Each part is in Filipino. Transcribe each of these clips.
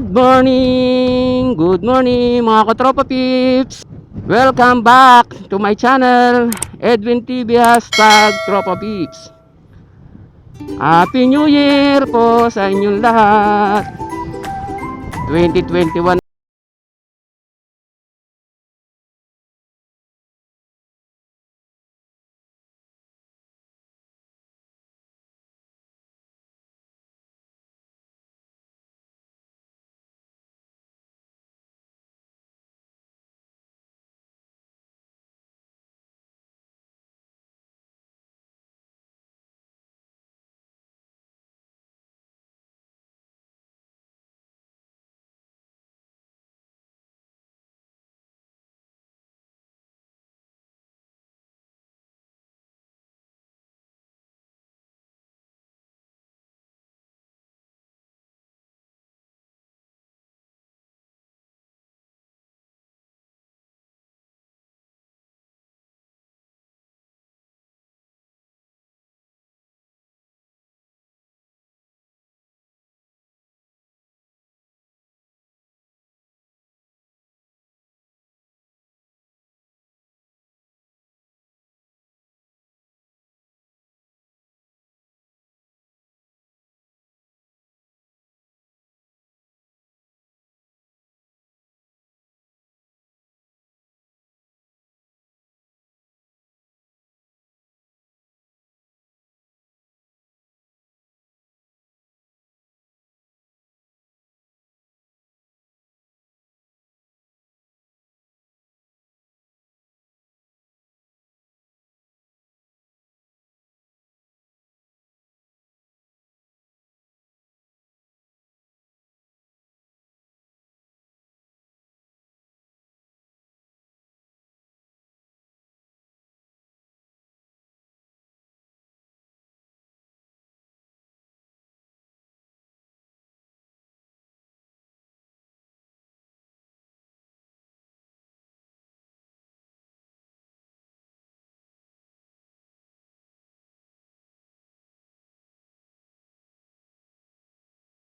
Good morning! Good morning mga katropa pips! Welcome back to my channel, Edwin TV hashtag Tropa Pips. Happy New Year po sa inyong lahat! 2021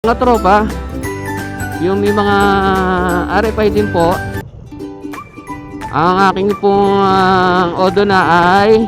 mga tropa, yung may mga RFI din po, ang aking pong ah, odo na ay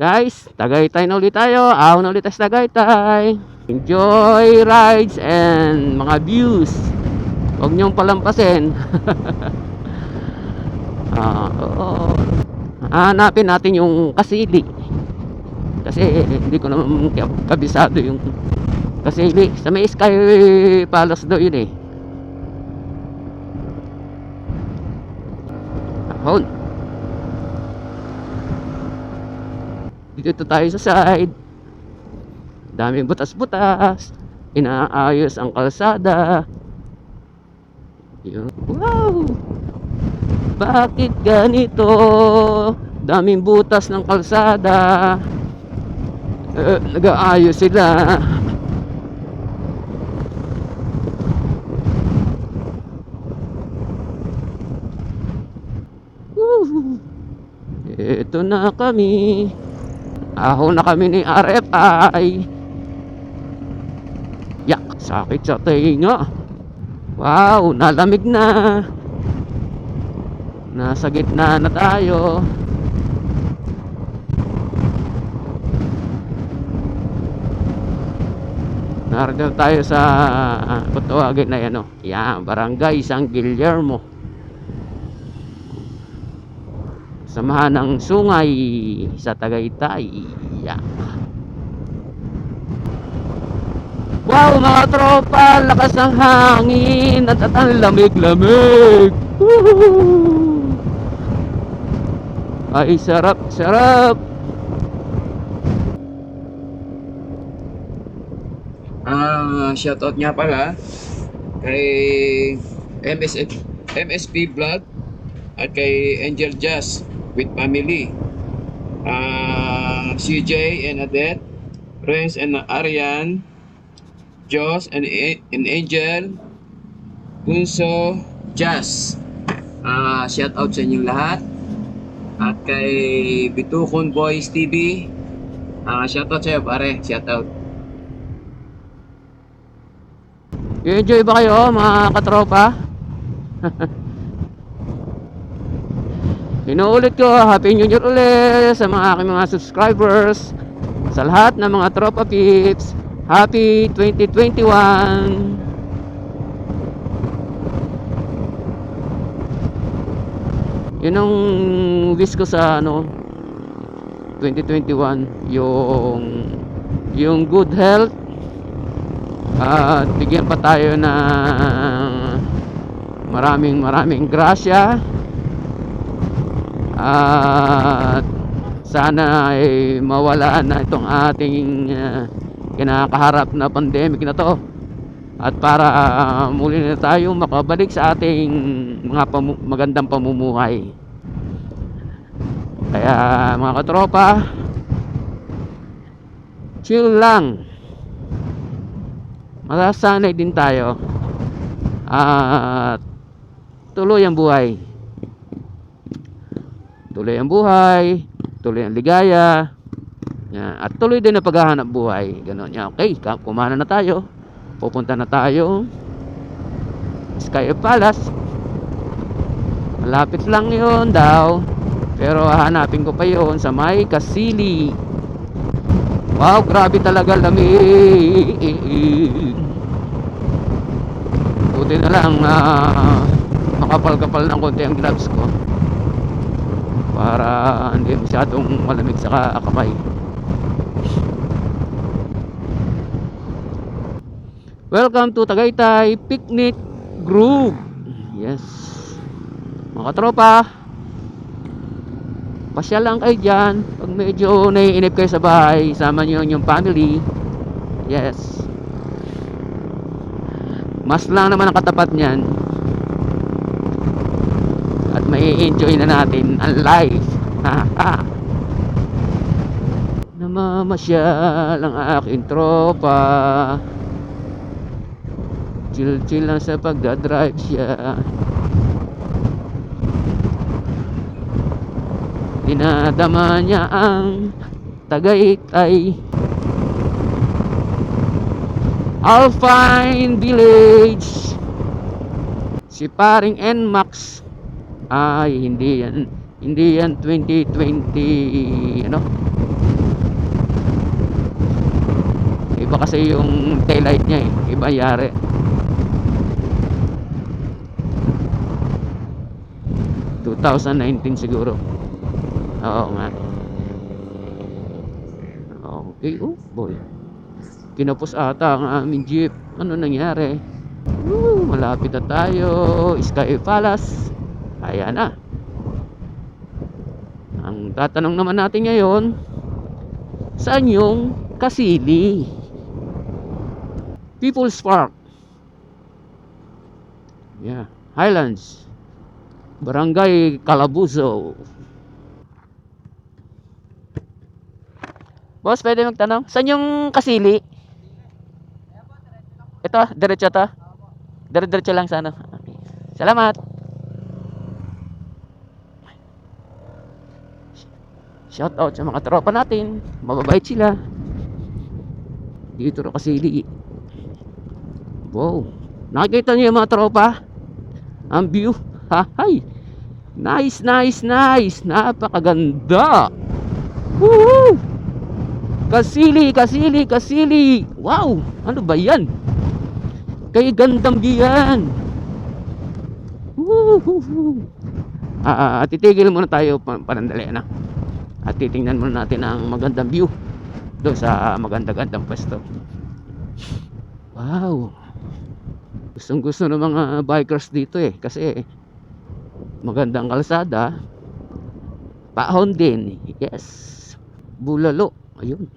Guys, Tagaytay na ulit tayo. Ahon na ulit tayo sa Tagaytay. Enjoy rides and mga views. Huwag niyong palampasin. Ah, oo. Hanapin natin yung kasili. Kasi hindi ko naman kabisado yung kasili. Sa may Sky Palace daw yun eh. Ahon. Dito tayo sa side. Daming butas-butas. Inaayos ang kalsada. Yun. Wow! Bakit ganito? Daming butas ng kalsada. Eh, nag-aayos sila. Ito na kami. Aho na kami ni RFI. Yak, sakit sa tinga. Wow, nalamig na. Nasa gitna na tayo. Narito tayo sa uh, Patuwagin na yan, oh. Yan, Barangay San Guillermo. Samahan ng sungay sa Tagaytay. Yan. Wow, mga tropa, lakas ng hangin at at ang lamig-lamig. Ay, sarap, sarap. Ah, shoutout nga pala kay MSF, MSP Vlog at kay Angel Jazz with family. Ah, CJ and Adet, Renz and Arian, Joss and, and Angel, Punso, Jazz. Ah, shoutout sa inyong lahat. At kay Bitukon Boys TV, ah, shoutout sa iyo pare, shoutout. enjoy ba kayo mga katropa? Inuulit ko, Happy New Year ulit sa mga aking mga subscribers. Sa lahat ng mga tropa peeps, Happy 2021! Yun ang wish ko sa ano 2021 yung yung good health at bigyan pa tayo ng maraming maraming grasya at sana ay mawala na itong ating uh, kinakaharap na pandemic na to. At para ah, muli na tayo makabalik sa ating mga pamu- magandang pamumuhay. Kaya mga katropa chill lang. Masasanay din tayo. At tuloy ang buhay tuloy ang buhay tuloy ang ligaya. Yan. at tuloy din ang paghahanap buhay. Ganun. Yan. Okay ka- kumana na tayo. Pupunta na tayo. Sky Palace. Malapit lang yun daw. Pero hahanapin ko pa yun sa may Kasili. Wow grabe talaga lamig buti na lang na makapal-kapal ng konti ang gloves ko para hindi masyadong malamig sa kamay. Welcome to Tagaytay Picnic Group. Yes. Mga katropa Pasyal lang kayo dyan. Pag medyo naiinip kayo sa bahay Sama nyo yung family. Yes. Mas lang naman ang katapat niyan At may enjoy na natin ang life. Namamasyal ang aking tropa. Chill chill lang sa pagdadrive siya. Dinadama niya ang Tagaytay. Alpine Village. Si paring NMAX ay hindi yan hindi yan 2020 ano Iba kasi yung taillight niya eh. Iba yari. ...2019 siguro. Oo nga. Okay, oh boy. Kinapos ata ang aming jeep. Ano nangyari? Woo, malapit na tayo. Sky Palace. Ayan na. Ang tatanong naman natin ngayon, saan yung Kasili? People's Park. Yeah, Highlands. Barangay Calabuzo. Boss, pwede magtanong? Saan yung Kasili? Ito, diretso to? Dire-diretso lang sana. Okay. Salamat. Shout out sa mga tropa natin. Mababait sila. Dito ro kasili. Wow. Nakikita niyo mga tropa? Ang view. Hahay. Nice, nice, nice. Napakaganda. Woohoo! Kasili, kasili, kasili. Wow! Ano ba yan? Kay gandang biyan. Woohoo! Ah, ah, titigil muna tayo pa- panandali na. At titingnan muna natin ang magandang view doon sa maganda-gandang pwesto. Wow! Gustong gusto ng mga bikers dito eh kasi magandang kalsada. Paahon din. Yes. Bulalo. Ayun.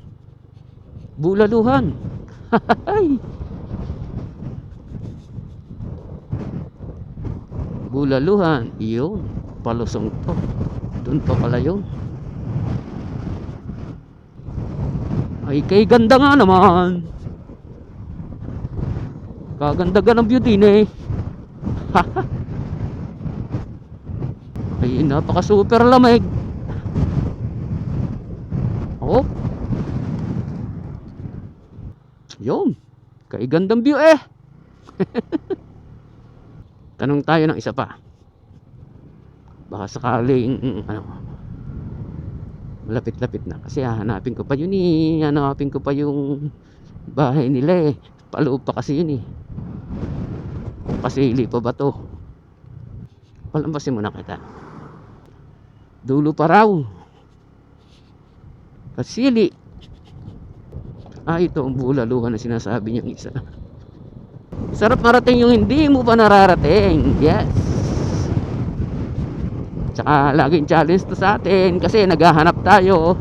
Bulaluhan. Bulaluhan. Yun. Palusong to. Doon pa pala yun. Ay, kay ganda nga naman. Kaganda ka ng view din eh. Ay, napaka super lamig. Oh. Yun. Kay gandang view eh. Tanong tayo ng isa pa. Baka sakaling ano, malapit-lapit na. Kasi hahanapin ko pa yun eh. Hanapin ko pa yung bahay nila eh. Paloob pa kasi yun eh. Kasili pa ba to? Palampasin muna kita. Dulo pa raw. Kasili ah ito ang bulaluhan na sinasabi niyang isa. Sarap marating yung hindi mo pa nararating. Yes Tsaka laging challenge to sa atin kasi naghahanap tayo.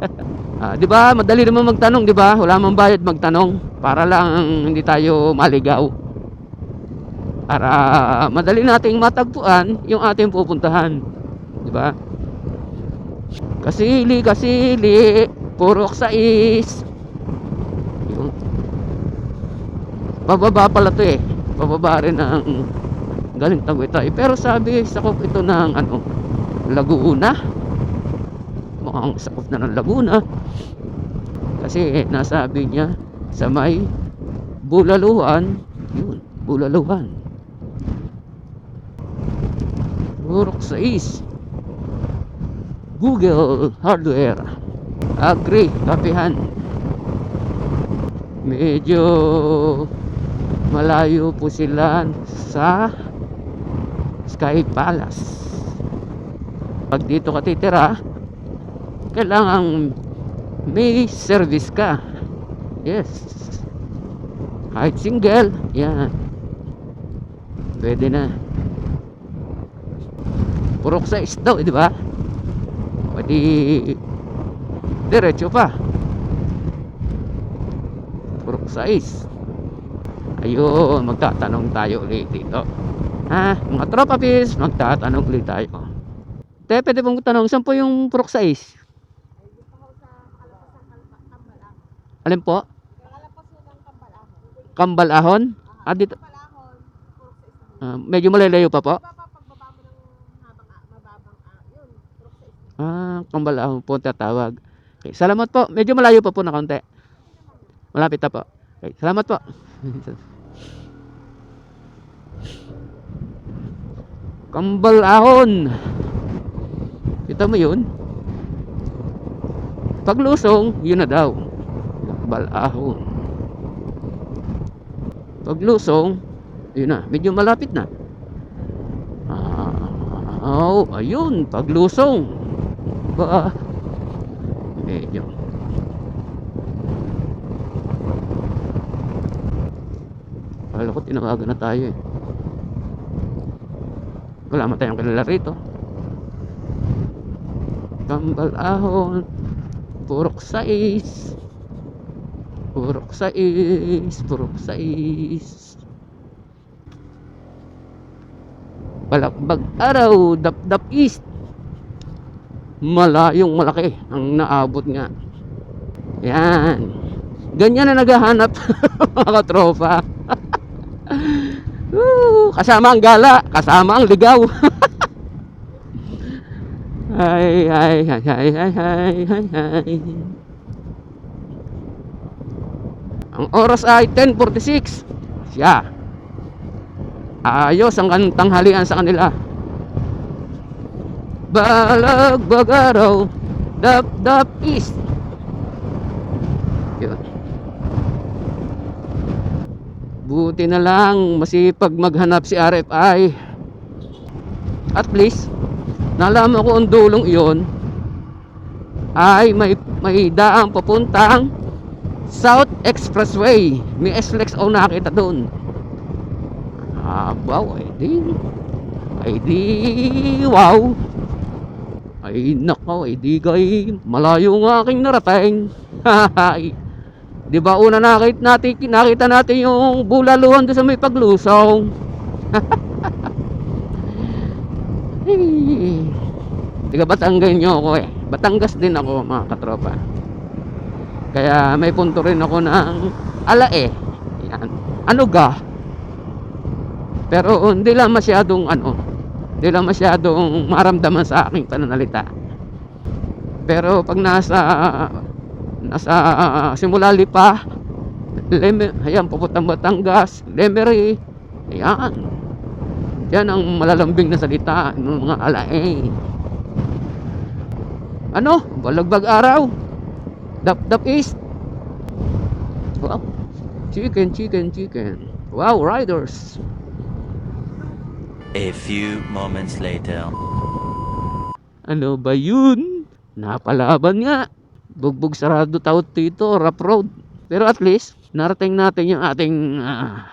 ah, 'Di ba? Madali naman magtanong, 'di ba? Wala mang bayad magtanong para lang hindi tayo maligaw. Para madali nating matagpuan yung ating pupuntahan. 'Di ba? Kasili, kasili, purok sa is. Yun. Pababa pala to eh. Pababa rin ng galing Tagaytay. Pero sabi, sakop ito ng ano, Laguna. Mukhang sakop na ng Laguna. Kasi nasabi niya sa may Bulaluhan. Yun, Bulaluhan. Burok sa is. Google Hardware. Agree, kapihan. Medyo malayo po sila sa Sky Palace. Pag dito ka titira, kailangan may service ka. Yes. Kahit single, yan. Pwede na. Purok sa daw, di ba? Pwede diretso pa. Purok size. Ayun, magtatanong tayo ulit dito. Ha, mga tropa pis, magtatanong ulit tayo. Te, pwede bang tanong, saan po yung purok size? Alin po? Kambal ahon? Ah, dito. Ah, medyo malalayo pa po? Ah, kambal ahon po tatawag. Okay, salamat po. Medyo malayo pa po na konti. Malapit na po. Okay, salamat po. Kambal ahon. Kita mo yun? Paglusong, yun na daw. Kambal ahon. Paglusong, yun na, medyo malapit na. Ah, oh, ayun, paglusong. Ba, medyo. Akala ko tinawagan na tayo eh. Wala man tayong kilala rito. Kambal ahon, purok sais. Purok sais, purok sais. Palakbag araw, dap-dap east. Malayong malaki ang naabot nga. Yan. Ganyan na naghahanap mga katropa. Kasama ang gala, kasama ang ligaw. ay, ay, ay, ay, ay, ay, ay, ay. Ang oras ay 10.46. Siya. Ayos ang tanghalian sa kanila. Balag bagaraw, dap dap east. Yun. Buti na lang masipag maghanap si RFI. At least nalaman ko ang dulong iyon ay may may daang papuntang South Expressway. May SLEX o nakita doon. Ah, wow, ay di. Ay di, wow. Ay nako, ay di kay malayo nga aking narating. Di ba una nakita natin, nakita natin yung bulaluhan doon sa may paglusong. Hey. Tiga Batangas nyo ako eh. Batangas din ako mga katropa. Kaya may punto rin ako ng alae. Yan. Ano ga? Pero hindi lang masyadong ano, hindi lang masyadong maramdaman sa aking pananalita. Pero pag nasa nasa simula lipa, Leme, ayan, pupuntang Batangas, Lemery, ayan. Yan ang malalambing na salita ng mga alae. Ano? Balagbag araw. Dap dap east. Wow. Chicken, chicken, chicken. Wow, riders. A few moments later. Ano ba yun? Napalaban nga. Bugbog sarado taot dito, rough road. Pero at least, narating natin yung ating ah,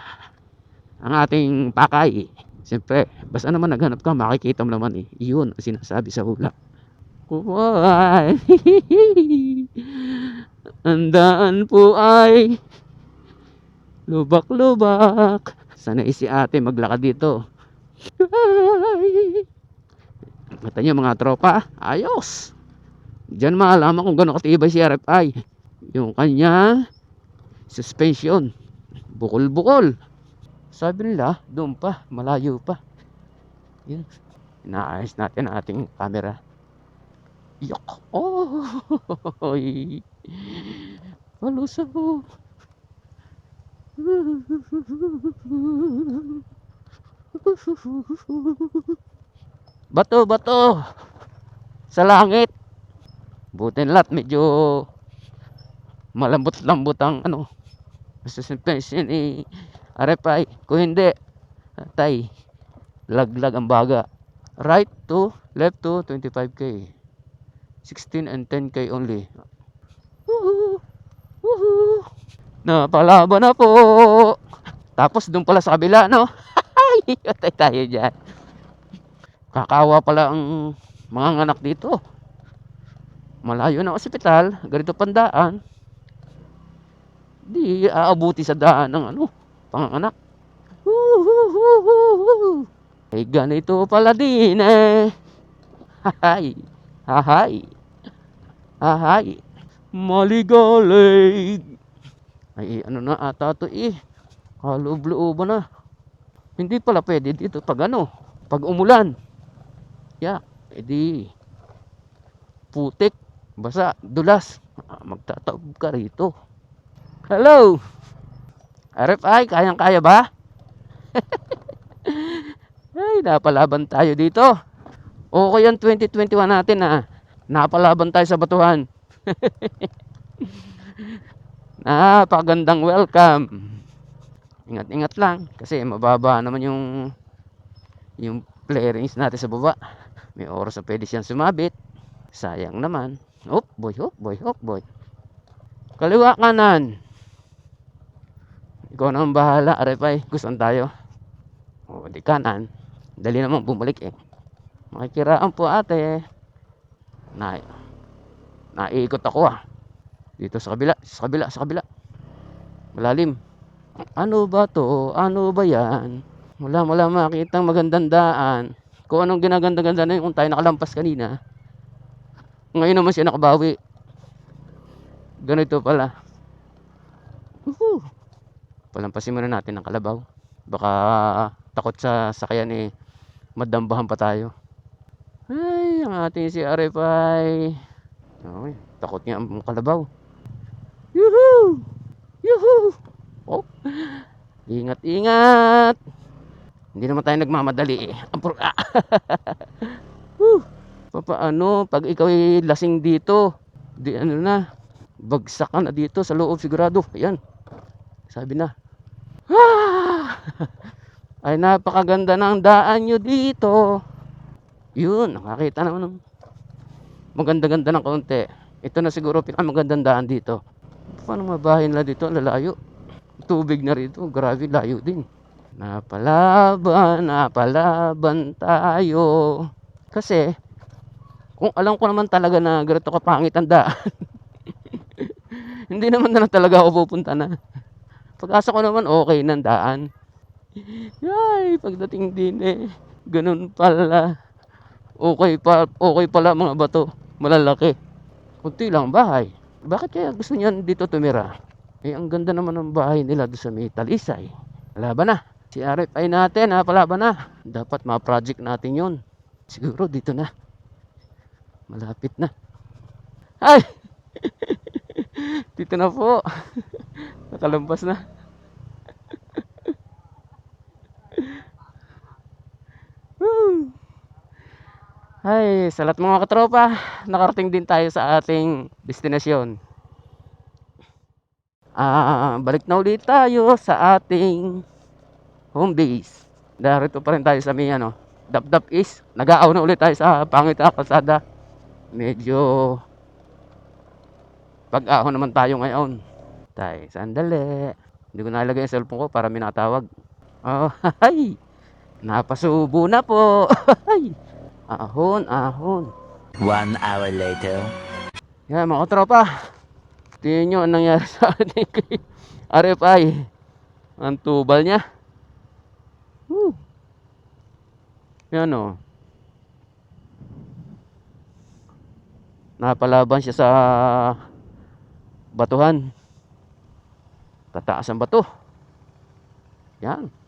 ang ating pakay. Siyempre, basta naman naghanap ka, makikita mo naman eh. Iyon ang sinasabi sa hula. Kuway. ang po ay lubak-lubak. Sana si ate maglakad dito. Ay. Niyo mga tropa, ayos. Diyan malalaman kung gano'ng katibay si RFI. Yung kanya suspension. Bukol-bukol. Sabi nila, doon pa, malayo pa. Yun. Inaayos natin ang ating camera. Yok! Oh! Oy! Malusaw! Bato, bato! Sa langit! Buti na lahat, medyo malambot-lambot ang ano, suspension ni RFI. Kung hindi, tay, laglag ang baga. Right to, left to, 25k. 16 and 10k only. Woohoo! Woohoo! Napalaban na po! Tapos doon pala sa kabila, no? Patay tayo dyan. Kakawa pala ang mga anak dito. Malayo na ospital, ganito pandaan. Di aabuti sa daan ng ano, panganak. Woohoo! Ay ganito pala din eh. Hahay. Hahay. Hahay. Maligalig. Ay ano na ata to eh. Kaloob-looban na. Hindi pala pwede dito pag ano, pag umulan. Yeah, edi putik, basa, dulas. Ah, Magtataob ka rito. Hello! RFI, kayang-kaya ba? Ay, napalaban tayo dito. Okay yan 2021 natin na napalaban tayo sa batuhan. Napakagandang welcome. Ingat-ingat lang kasi mababa naman yung yung flarings natin sa baba. May oras na pwede siyang sumabit. Sayang naman. Hop, boy, hop, boy, hop, boy. Kaliwa kanan. Ikaw na ang bahala, Arepay. Gustuhan tayo. O, di kanan. Dali naman bumalik eh. Makikiraan po ate. Na, naiikot ako ah. Dito sa kabila, sa kabila, sa kabila. Malalim. Ano ba to? Ano ba yan? Wala, wala makitang magandang daan. Kung anong ginaganda-ganda na yung tayo nakalampas kanina. Ngayon naman siya nakabawi. Ganito pala. Woohoo! Palampasin muna natin ang kalabaw. Baka takot sa sakayan eh. Madambahan pa tayo. Ay, ang ating si RFI. Okay, takot niya ang kalabaw. Yuhuu! Yuhuu! Oh. Ingat, ingat! Hindi naman tayo nagmamadali eh. Ampur ah. Papaano, pag ikaw ay lasing dito, di ano na, bagsak na dito sa loob sigurado. Ayan. Sabi na. Ah! Ay napakaganda ng daan nyo dito. Yun, nakakita naman ng maganda-ganda ng kaunti. Ito na siguro pinakamagandang daan dito. Paano mabahay nila dito? Lalayo. Tubig na rito. Grabe, layo din. Napalaban, napalaban tayo. Kasi, kung alam ko naman talaga na ganito kapangit ang daan, hindi naman na talaga ako pupunta na. Pag-asa ko naman okay ng daan. Yay, pagdating din eh, ganun pala. Okay pa, okay pala mga bato, malalaki. Kunti lang bahay. Bakit kaya gusto niyan dito tumira? Eh, ang ganda naman ng bahay nila doon sa may Talisay. Laban na. Si ay natin ha, palaban na. Dapat ma-project natin yon. Siguro dito na. Malapit na. Ay! dito na po. Nakalampas na. Ay, sa lahat mga katropa, nakarating din tayo sa ating destinasyon. Ah, balik na ulit tayo sa ating home base. Darito pa rin tayo sa may ano, Dap-Dap East. Nag-aaw na ulit tayo sa pangit na kalsada. Medyo pag-ahon naman tayo ngayon. Tay, sandali. Hindi ko nalagay yung cellphone ko para minatawag. Oh, hay. Napasubo na po. Hay. ahon, ahon. One hour later. Yan mga tropa. Tingnan nyo ang nangyari sa ating kay RFI. Ang tubal niya. Woo. Yan o. Napalaban siya sa batuhan. Tataas ang bato. Yan.